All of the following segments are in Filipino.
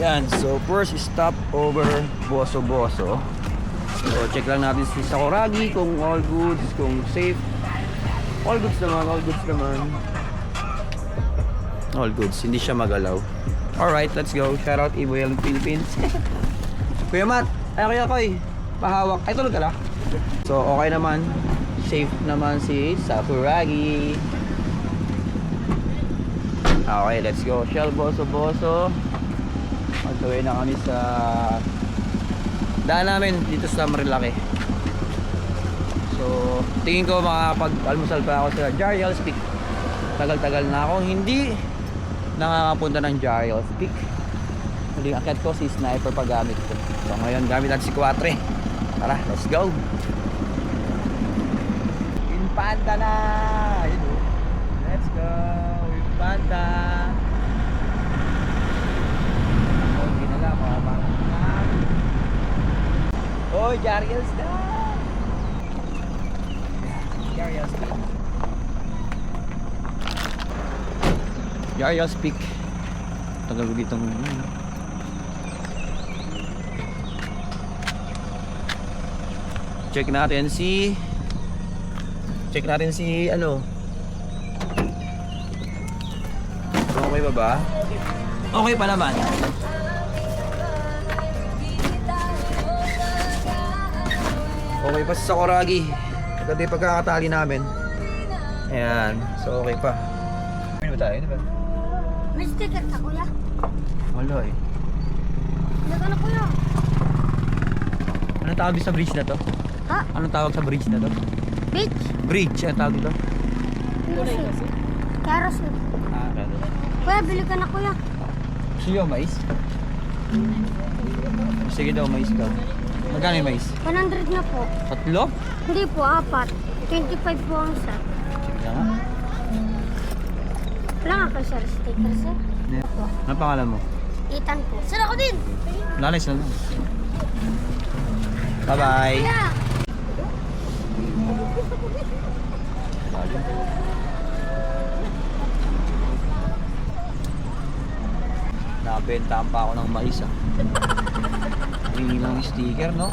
Yan, so first stop over Boso Boso. So check lang natin si Sakuragi kung all goods, kung safe. All goods naman, all goods naman. All goods, hindi siya magalaw. Alright, let's go. Shout out Iboyel Philippines. Kuya Matt, ay Kuya Koy, pahawak. Ay, tulog ka lang. So okay naman. Safe naman si Sakuragi. Okay, let's go. Shell Boso Boso. Magtawid na kami sa daan namin dito sa Marilaki. So, tingin ko makakapag-almusal pa ako sa Jariel's Peak. Tagal-tagal na ako hindi nakakapunta ng Jariel's Peak. Huling akit ko si Sniper pag gamit ko. So, ngayon gamit natin si Quatre. Tara, let's go! Infanta na! Oh. Let's go! Infanta! Okay na lang, mga bata na. Oh, Jariel's na! Jariel's Peak. Jariel's Peak. Tagal ko ditong ano. Check natin si Check natin si ano Okay ba ba? Okay pa naman Okay pa si Sakuragi Pagkati pagkakatali namin Ayan So okay pa Ano ba tayo? Ano ba? May sticker ka, kuya. Wala eh Nag ano, kuya? Anong tawag sa bridge na to? Ha? Anong tawag sa bridge na to? Beach? Bridge, anong tawag dito? Carousel. Carousel. Ah, kaya Kuya, bili ka na, kuya. Nyo mais? Sige daw, mais daw. Magkano yung mais? 100 na po. Tatlo? Hindi po, apat. 25 po ang isa. Sige nga. Wala nga kayo sir, sticker, sir. Ano pangalan mo? Itan po. Sir, ako din! Lalis na lang. Bye-bye. Kuya! Nabentahan pa ako ng mais ah. Lang yung sticker, no?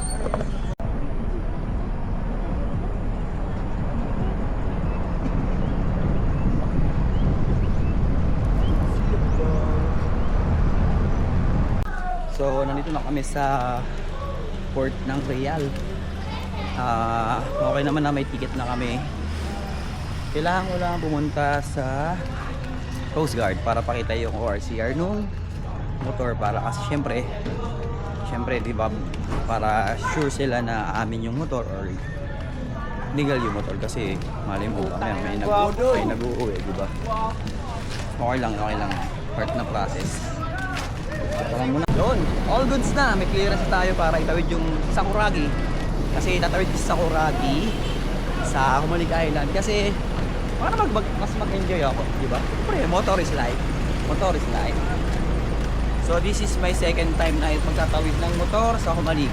So, nandito na kami sa port ng Real. Ah, okay naman na may ticket na kami. Kailangan ko lang pumunta sa Coast Guard para pakita yung ORCR nung motor para kasi syempre syempre di ba para sure sila na amin yung motor or legal yung motor kasi mali mo kami may nag may nag-uuwi di ba okay lang okay lang part na process Tara muna. Yun, all goods na. May clearance tayo para itawid yung Sakuragi. Kasi tatawid sa Sakuragi sa Humalig Island. Kasi para mag, mag mas mag-enjoy ako, di ba? Siyempre, motor is life. Motor is life. So this is my second time na magtatawid ng motor sa Humalig.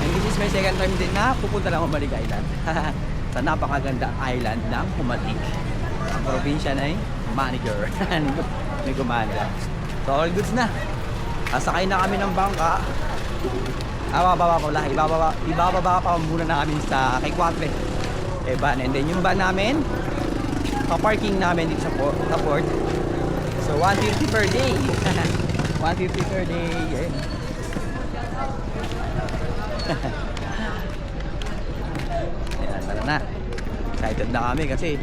And this is my second time din na pupunta ng Humalig Island. sa napakaganda island ng Humalig. Ang probinsya na ay manager. May gumanda. So all goods na. Sasakay na kami ng bangka. Ah, bababa ko lang. Ibababa, ibababa pa muna namin sa kay Quatre. Eh, van. And then yung van namin, pa-parking namin dito sa port. Sa port. So 150 per day. 150 per day. Ayun. Ayan, tara na. Excited na kami kasi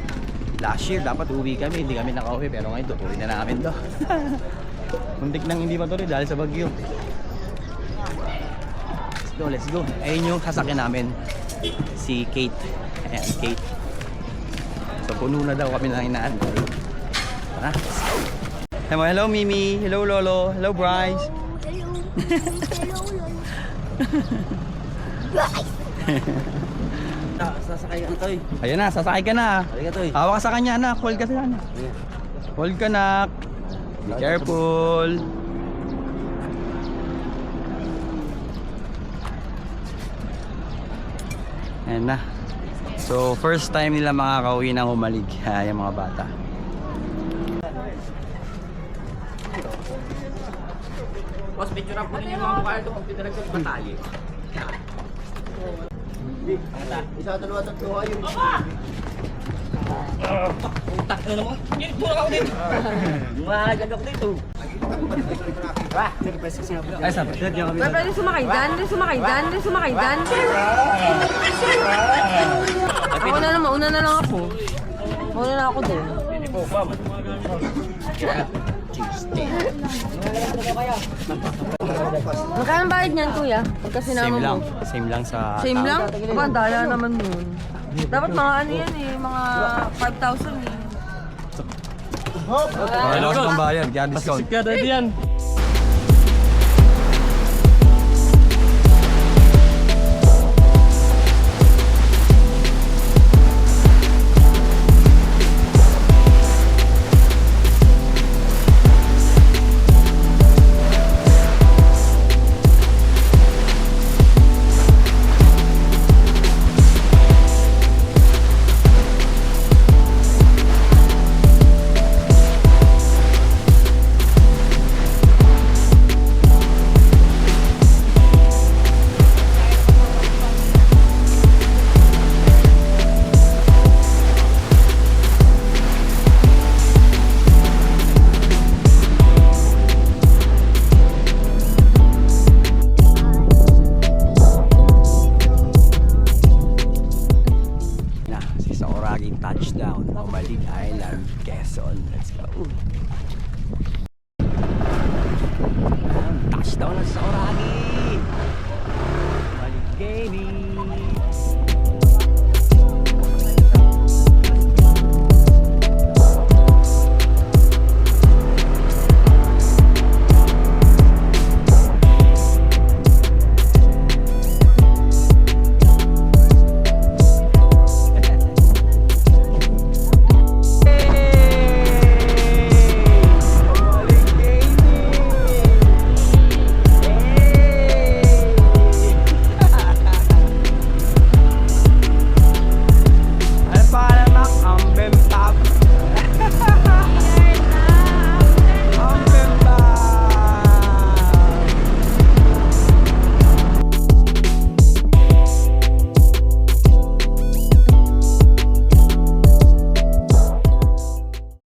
last year dapat uwi kami, hindi kami nakauwi pero ngayon tutuloy na namin to. Muntik nang hindi matuloy dahil sa bagyo. Let's go, let's go. Ayun yung sasakyan namin. Si Kate. Ayan, Kate. So puno na daw kami ng inaan. Tara, let's go. Hello, hello Mimi. Hello Lolo. Hello Bryce. Hello. Hello, Lolo. Guys! Sasakay ka toy. Ayun na, sasakay ka na. Halika toy. Hawak ka sa kanya anak. Hold ka sa kanya. Hold ka nak. Be careful. Ayan na. So, first time nila makakauwi ng humalig. Ha, yung mga bata. Boss, picture po ninyo mga mukha ito kung pinarag sa batali. Isa, dalawa, tatlo ayun. Utak na naman. Yan, tulak ako dito. Mahagad ako dito. Ay, sabi. Kami. Pwede pwede sumakay dyan, pwede sumakay dyan, pwede sumakay dyan. Ako na naman, una na lang ako. Una na ako din. Hindi po, ma'am. Magkano bayad niyan, kuya? Pagka sinama Same mo. lang. Same lang sa... Same tao. lang? Aba, ang dala naman nun. Dapat mga ano yan eh, mga 5,000 eh. Para lakas ng bayan, kaya discount. Kada diyan. na dollars sa oras.